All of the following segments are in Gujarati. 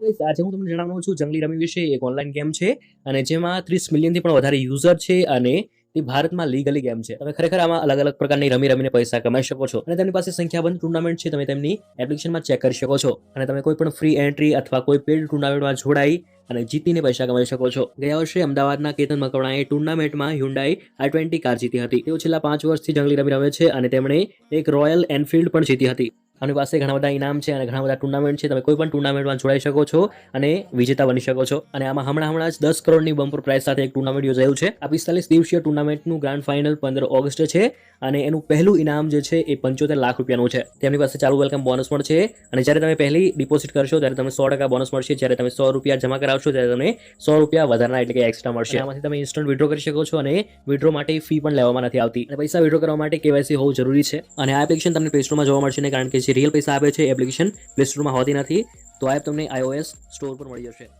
આજે હું તમને જણાવવાનું છું, જંગલી રમી વિશે એક ઓનલાઈન ગેમ છે અને જેમાં ત્રીસ મિલિયનથી પણ વધારે યુઝર છે અને તે ભારતમાં લીગલી ગેમ છે. તમે ખરેખર આમાં અલગ અલગ પ્રકારની રમી રમીને પૈસા કમાઈ શકો છો અને તેમની પાસે સંખ્યાબંધ ટુર્નામેન્ટ છે, તમે તેમની એપ્લિકેશનમાં ચેક કરી શકો છો અને તમે કોઈ પણ ફ્રી એન્ટ્રી અથવા કોઈ પેડ ટુર્નામેન્ટમાં જોડાઈ અને જીતીને પૈસા કમાઈ શકો છો. ગયા વર્ષે અમદાવાદના કેતન મકવાણાએ ટુર્નામેન્ટમાં હ્યુન્ડાઈ આઈ ટ્વેન્ટી કાર જીતી હતી. તેઓ છેલ્લા પાંચ વર્ષથી જંગલી રમી રમે છે અને તેમણે એક રોયલ એનફિલ્ડ પણ જીતી હતી. આની પાસે ઘણા બધા ઇનામ છે અને ઘણા બધા ટુર્નામેન્ટ છે. તમે કોઈ પણ ટુર્નામેન્ટમાં જોડાઈ શકો છો અને વિજેતા બની શકો છો. અને આમાં હમણાં હમણાં જ દસ કરોડની બમ્પર પ્રાઇસ સાથે એક ટુર્નામેન્ટ યોજાયું છે. આ પિસ્તાલીસ દિવસીય ટુર્નામેન્ટનું ગ્રાન્ડ ફાઇનલ પંદર ઓગસ્ટ છે અને એનું પહેલું ઇનામ જે છે એ પંચોતેર લાખ રૂપિયાનું છે. તેમની પાસે ચાલુ વેલકમ બોનસ પણ છે અને જ્યારે તમે પહેલી ડિપોઝિટ કરશો ત્યારે તમને સો ટકા બોનસ મળશે. જ્યારે તમે સો રૂપિયા જમા કરાવશો ત્યારે તમને સો રૂપિયા વધારાના એટલે કે એક્સ્ટ્રા મળશે. આમાંથી તમે ઇન્સ્ટન્ટ વિડ્રો કરી શકો છો અને વિડ્રો માટે ફી પણ લેવામાં નથી આવતી. અને પૈસા વિડ્રો કરવા માટે કેવાયસી હોવું જરૂરી છે. અને આ એપ્લિકેશન તમને પ્લે જોવા મળશે કારણ કે જે રિયલ પૈસા આપે છે એપ્લિકેશન પ્લે સ્ટોરમાં હોતી નથી, તો આ એપ તમને આઈઓએસ સ્ટોર પર મળી જશે.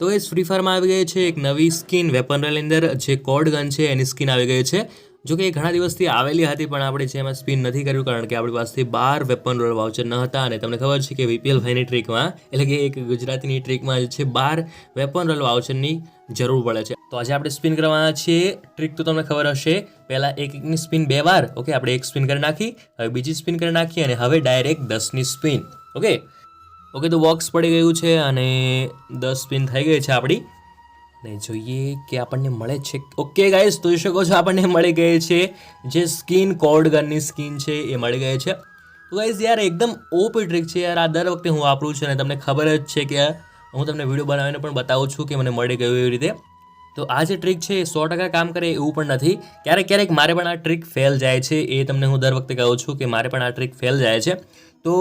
તો એ ફ્રી ફાયરમાં આવી ગઈ છે એક નવી સ્કિન વેપન અંદર, જે કોડ ગન છે, એની સ્કિન આવી ગઈ છે. જો કે એ ઘણા દિવસથી આવેલી હતી, પણ આપણે જે એમાં સ્પિન નથી કર્યું, કારણ કે આપણી પાસેથી બાર વેપન રોલ વાઉચર ન હતા અને તમને ખબર છે કે વીપીએલ ભાઈની ટ્રીકમાં એટલે કે એક ગુજરાતીની ટ્રીકમાં જે છે, બાર વેપન રોલ વાઉચરની જરૂર પડે છે. તો આજે આપણે સ્પિન કરવાના છીએ. ટ્રીક તો તમને ખબર હશે. પહેલાં એક એકની સ્પિન બે વાર, ઓકે? આપણે એક સ્પિન કરી નાખી, હવે બીજી સ્પિન કરી નાખી અને હવે ડાયરેક્ટ દસની સ્પિન ઓકે? ઓકે, તો બોક્સ પડી ગયું છે અને દસ સ્પિન થઈ ગઈ છે આપણી. ને જોઈએ કે આપણને મળે છે. ઓકે ગાઈઝ જોઈ શકો છો આપણને મળી ગઈ છે. જે સ્કિન કોડ ગનની સ્કિન છે, એ મળી ગઈ છે. તો ગાઈઝ યાર, એકદમ ઓપી ટ્રીક છે યાર. આ દર વખતે હું વાપરું છું અને તમને ખબર જ છે કે હું તમને વીડિયો બનાવીને પણ બતાવું છું કે મને મળી ગયું એવી રીતે. તો આ જે ટ્રીક છે, એ સો ટકા કામ કરે એવું પણ નથી. ક્યારેક ક્યારેક મારે પણ આ ટ્રીક ફેલ જાય છે. એ તમને હું દર વખતે કહું છું કે મારે પણ આ ટ્રીક ફેલ જાય છે. તો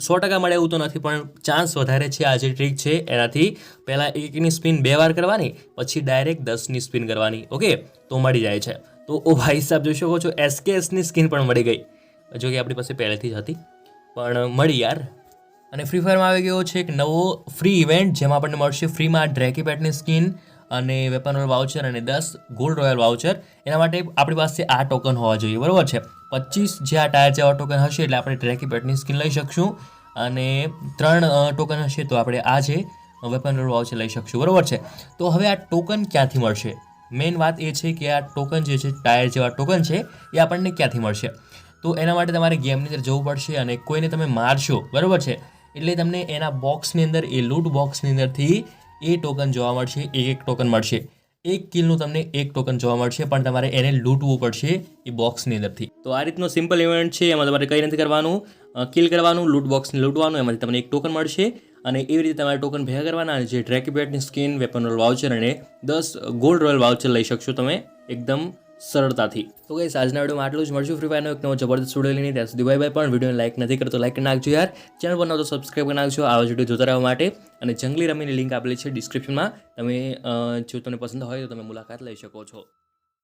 સો ટકા મળે એવું તો નથી, પણ ચાન્સ વધારે છે આ જે ટ્રીક છે, એનાથી પહેલાં એકની સ્પિન બે વાર કરવાની, પછી ડાયરેક્ટ દસની સ્પિન કરવાની ઓકે તો મળી જાય છે. તો ઓ ભાઈ સાહેબ, જોઈ શકો છો એસકેએસની સ્કિન પણ મળી ગઈ. જો કે આપણી પાસે પહેલેથી જ હતી, પણ મળી યાર. અને ફ્રી ફાયરમાં આવી ગયો છે એક નવો ફ્રી ઇવેન્ટ જેમાં આપણને મળશે ફ્રીમાં ડ્રેકી પેટની સ્કિન અને વેપન વાઉચર અને દસ ગોલ્ડ રોયલ વાઉચર એના માટે આપણી પાસે આ ટોકન હોવા જોઈએ, બરાબર છે? પચીસ જે આ ટાયર જેવા ટોકન હશે એટલે આપણે ટ્રેકી પેટની સ્કિન લઈ શકશું. અને ત્રણ ટોકન હશે તો આપણે આ જે વેપન વાઉચર લઈ શકશું. બરાબર છે? તો હવે આ ટોકન ક્યાંથી મળશે? મેઇન વાત એ છે કે આ ટોકન જે છે, ટાયર જેવા ટોકન છે, એ આપણને ક્યાંથી મળશે? તો એના માટે તમારે ગેમની અંદર જવું પડશે અને કોઈને તમે મારશો, બરાબર છે? એટલે તમને એના બોક્સની અંદર, એ લૂટ બોક્સની અંદરથી એ ટોકન જોવા મળશે, એક એક ટોકન મળશે. એક કિલનું તમને એક ટોકન જોવા મળશે, પણ તમારે એને લૂંટવું પડશે એ બોક્સની અંદરથી. તો આ રીતનો સિમ્પલ ઇવેન્ટ છે, એમાં તમારે કંઈ નથી કરવાનું? કિલ કરવાનું લૂટ બોક્સને લૂંટવાનું, એમાંથી તમને એક ટોકન મળશે. અને એવી રીતે તમારે ટોકન ભેગા કરવાના, જે જે ટ્રેકીબેટની સ્કિન વેપન રોલ વાઉચર અને દસ ગોલ્ડ રોયલ વાઉચર લઈ શકશો તમે એકદમ સરળતાથી. તો ગઈ આજના વિડીયોમાં આટલું જ. મળશું ફ્રી ફાયરનો એક નવો જબરદસ્ત વીડિયો લઈને. ત્યાં સુધી ભાઈ ભાઈ પણ. વિડીયોને લાઈક નથી કરતો લાઈક નાખજો યાર. ચેનલ પર તો સબસ્ક્રાઈબ કરી નાખજો. આવા વીડિયો જોતા રહેવા માટે. અને જંગલી રમીની લિંક આપેલી છે ડિસ્ક્રિપ્શનમાં તમે જો તમને પસંદ હોય તો તમે મુલાકાત લઈ શકો છો.